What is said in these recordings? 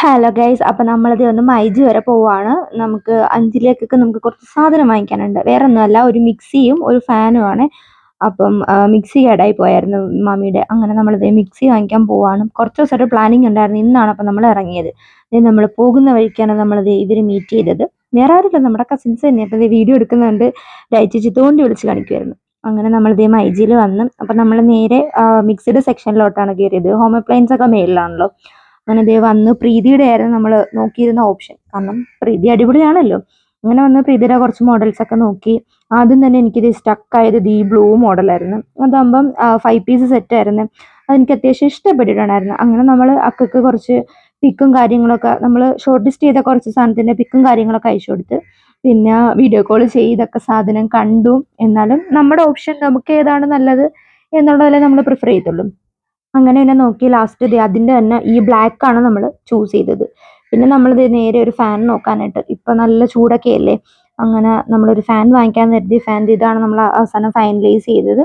Hello guys അപ്പം നമ്മളിത് ഒന്ന് മൈജി വരെ പോവാണ്. നമുക്ക് അഞ്ചിലേക്കൊക്കെ നമുക്ക് കുറച്ച് സാധനം വാങ്ങിക്കാനുണ്ട്. വേറെ ഒന്നുമല്ല ഒരു മിക്സിയും ഒരു ഫാനും ആണ്. അപ്പം മിക്സി കേടായി പോയായിരുന്നു മമ്മിയുടെ അങ്ങനെ നമ്മളിത് മിക്സി വാങ്ങിക്കാൻ പോവാണ്. കുറച്ച് ദിവസമായിട്ട് പ്ലാനിങ് ഉണ്ടായിരുന്നു. ഇന്നാണ് അപ്പം നമ്മൾ ഇറങ്ങിയത്. ഇത് നമ്മൾ പോകുന്ന വഴിക്കാണ് നമ്മളിത് ഇവർ മീറ്റ് ചെയ്തത്. വേറെ ആരുമില്ല. നമ്മുടെ കസിൻസ് തന്നെ. അപ്പം വീഡിയോ എടുക്കുന്നുണ്ട്. ചേച്ചി തോണ്ടി വിളിച്ച് കാണിക്കുമായിരുന്നു അങ്ങനെ നമ്മളിതേ മൈജിയിൽ വന്ന്. അപ്പം നമ്മൾ നേരെ മിക്സിയുടെ സെക്ഷനിലോട്ടാണ് കയറിയത്. ഹോം അപ്ലയൻസ് ഒക്കെ മേളിലാണല്ലോ. അങ്ങനെ ദേ വന്ന് പ്രീതിയുടെ ആയിരുന്നു നമ്മൾ നോക്കിയിരുന്ന ഓപ്ഷൻ കാരണം പ്രീതി അടിപൊളിയാണല്ലോ. അങ്ങനെ വന്ന് പ്രീതിയുടെ കുറച്ച് മോഡൽസ് ഒക്കെ നോക്കി. ആദ്യം തന്നെ എനിക്കിത് സ്റ്റക്കായത് ദി ബ്ലൂ മോഡലായിരുന്നു അതാകുമ്പം ഫൈവ് പീസ് സെറ്റ് ആയിരുന്നു. അതെനിക്ക് അത്യാവശ്യം ഇഷ്ടപ്പെട്ടിട്ടുണ്ടായിരുന്നു. അങ്ങനെ നമ്മൾ അക്കക്ക് കുറച്ച് പിക്കും കാര്യങ്ങളൊക്കെ നമ്മൾ ഷോർട്ട് ലിസ്റ്റ് ചെയ്ത കുറച്ച് സാധനത്തിന്റെ പിക്കും കാര്യങ്ങളൊക്കെ അയച്ചു കൊടുത്ത്. പിന്നെ വീഡിയോ കോൾ ചെയ്തൊക്കെ സാധനം കണ്ടു. എന്നാലും നമ്മുടെ ഓപ്ഷൻ നമുക്ക് ഏതാണ് നല്ലത് എന്നുള്ളതല്ലേ നമ്മൾ പ്രിഫർ ചെയ്തുള്ളൂ അങ്ങനെ തന്നെ നോക്കി ലാസ്റ്റ് ഇത് അതിന്റെ തന്നെ ഈ ബ്ലാക്ക് ആണ് നമ്മൾ ചൂസ് ചെയ്തത്. പിന്നെ നമ്മളിത് നേരെ ഒരു ഫാൻ നോക്കാനായിട്ട്. ഇപ്പം നല്ല ചൂടൊക്കെ അല്ലേ? അങ്ങനെ നമ്മളൊരു ഫാൻ വാങ്ങിക്കാൻ കരുതി ഫാൻ ഇതാണ് നമ്മൾ അവസാനം ഫൈനലൈസ് ചെയ്തത്.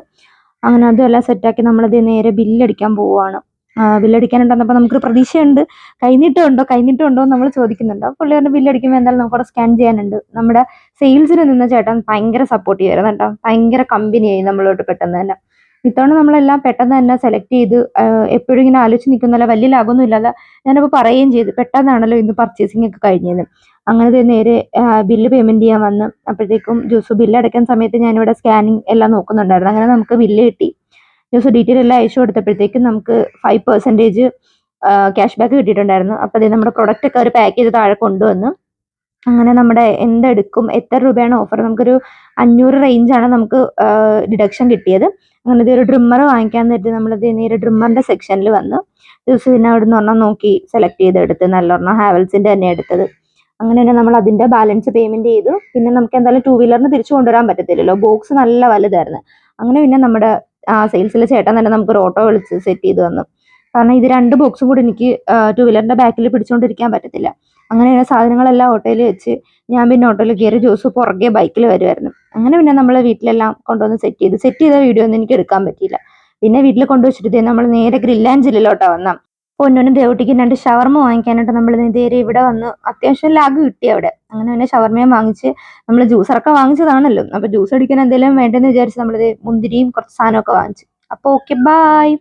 അങ്ങനെ അതും എല്ലാം സെറ്റാക്കി നമ്മളിത് നേരെ ബില്ലടിക്കാൻ പോവുകയാണ് ബില്ലടിക്കാനുണ്ടെന്നപ്പോൾ നമുക്കൊരു പ്രതീക്ഷയുണ്ട്. കൈനീട്ടം ഉണ്ടോ കൈനീട്ടം ഉണ്ടോ എന്ന് നമ്മൾ ചോദിക്കുന്നുണ്ട്. അപ്പോൾ പുള്ളി പറഞ്ഞ ബില്ലടിക്കുമ്പോൾ എന്തായാലും നമുക്ക് അവിടെ സ്കാൻ ചെയ്യാനുണ്ട്. നമ്മുടെ സെയിൽസിന് നിന്ന ചേട്ടൻ ഭയങ്കര സപ്പോർട്ട് ചെയ്യുമായിരുന്നു കേട്ടോ. ഭയങ്കര കമ്പനിയായി നമ്മളോട് പെട്ടെന്ന് തന്നെ. ഇത്തവണ നമ്മളെല്ലാം പെട്ടെന്ന് തന്നെ സെലക്ട് ചെയ്ത് എപ്പോഴും ഇങ്ങനെ ആലോചിച്ച് നിൽക്കുന്നല്ല വലിയ ലാഭമൊന്നും ഇല്ലാതെ ഞാനപ്പോൾ പറയുകയും ചെയ്തു. പെട്ടെന്നാണല്ലോ ഇന്ന് പർച്ചേസിംഗ് ഒക്കെ കഴിഞ്ഞത്. അങ്ങനെ നേരെ ബില്ല് പേയ്മെന്റ് ചെയ്യാൻ വന്ന് അപ്പോഴത്തേക്കും ജ്യൂസ് ബില്ല് അടയ്ക്കുന്ന സമയത്ത് ഞാനിവിടെ സ്കാനിങ് എല്ലാം നോക്കുന്നുണ്ടായിരുന്നു. അങ്ങനെ നമുക്ക് ബില്ല് കിട്ടി. ജ്യൂസ് ഡീറ്റെയിൽ എല്ലാം അയച്ചു കൊടുത്തപ്പോഴത്തേക്കും നമുക്ക് ഫൈവ് പെർസെന്റേജ് ക്യാഷ് ബാക്ക് കിട്ടിയിട്ടുണ്ടായിരുന്നു. അപ്പോൾ അതേ നമ്മുടെ പ്രൊഡക്റ്റ് ഒക്കെ ഒരു ചെയ്ത് താഴെ കൊണ്ടുവന്നു അങ്ങനെ നമ്മുടെ എന്തെടുക്കും എത്ര രൂപയാണ് ഓഫർ നമുക്കൊരു അഞ്ഞൂറ് റേഞ്ചാണ് നമുക്ക് ഡിഡക്ഷൻ കിട്ടിയത്. അങ്ങനെ ഇതൊരു ഡ്രിമ്മർ വാങ്ങിക്കാൻ നേരത്തെ നമ്മളിത് നേരെ ഡ്രിമ്മറിന്റെ സെക്ഷനിൽ വന്നു. ദിവസം പിന്നെ അവിടെ നിന്ന് ഒരെണ്ണം നോക്കി സെലക്ട് ചെയ്തെടുത്ത്. നല്ലൊരെണ്ണം ഹാവൽസിന്റെ തന്നെ എടുത്തത്. അങ്ങനെ തന്നെ നമ്മൾ അതിന്റെ ബാലൻസ് പേയ്മെന്റ് ചെയ്തു. പിന്നെ നമുക്ക് എന്തായാലും ടൂ വീലറിന് തിരിച്ചു കൊണ്ടുവരാൻ പറ്റത്തില്ലല്ലോ. ബോക്സ് നല്ല വലുതായിരുന്നു. അങ്ങനെ പിന്നെ നമ്മുടെ ആ സെയിൽസിലെ ചേട്ടൻ തന്നെ നമുക്ക് നമുക്കൊരു ഓട്ടോ വിളിച്ച് സെറ്റ് ചെയ്ത് വന്നു കാരണം ഇത് രണ്ട് ബോക്സും കൂടി എനിക്ക് ടൂ വീലറിന്റെ ബാക്കിൽ പിടിച്ചുകൊണ്ടിരിക്കാൻ പറ്റത്തില്ല. അങ്ങനെ സാധനങ്ങളെല്ലാം ഓട്ടോയിൽ വെച്ച് ഞാൻ പിന്നെ ഓട്ടോയിൽ കയറി ജോസ് പുറകെ ബൈക്കിൽ വരുമായിരുന്നു അങ്ങനെ പിന്നെ നമ്മൾ വീട്ടിലെല്ലാം കൊണ്ടുവന്ന് സെറ്റ് ചെയ്ത്. സെറ്റ് ചെയ്ത വീഡിയോ ഒന്നും എനിക്ക് എടുക്കാൻ പറ്റിയില്ല. പിന്നെ വീട്ടിൽ കൊണ്ടുവച്ചിട്ട് നമ്മൾ നേരെ ഗ്രില്ലാഞ്ചിലോട്ടാ വന്ന. പൊന്നൂനും ദേവട്ടിക്കും രണ്ട് ഷവർമ വാങ്ങിക്കാനായിട്ട് നമ്മൾ നേരെ ഇവിടെ വന്ന് അത്യാവശ്യം ലാഗ് കിട്ടി അവിടെ. അങ്ങനെ പിന്നെ ഷവർമയും വാങ്ങിച്ച് നമ്മൾ ജ്യൂസറൊക്കെ വാങ്ങിച്ചതാണല്ലോ. അപ്പൊ ജ്യൂസ് അടിക്കാൻ എന്തെങ്കിലും വേണ്ടെന്ന് വിചാരിച്ച് നമ്മൾ മുന്തിരിയും കുറച്ച് സാധനമൊക്കെ വാങ്ങിച്ചു. അപ്പോൾ ഓക്കെ ബായ്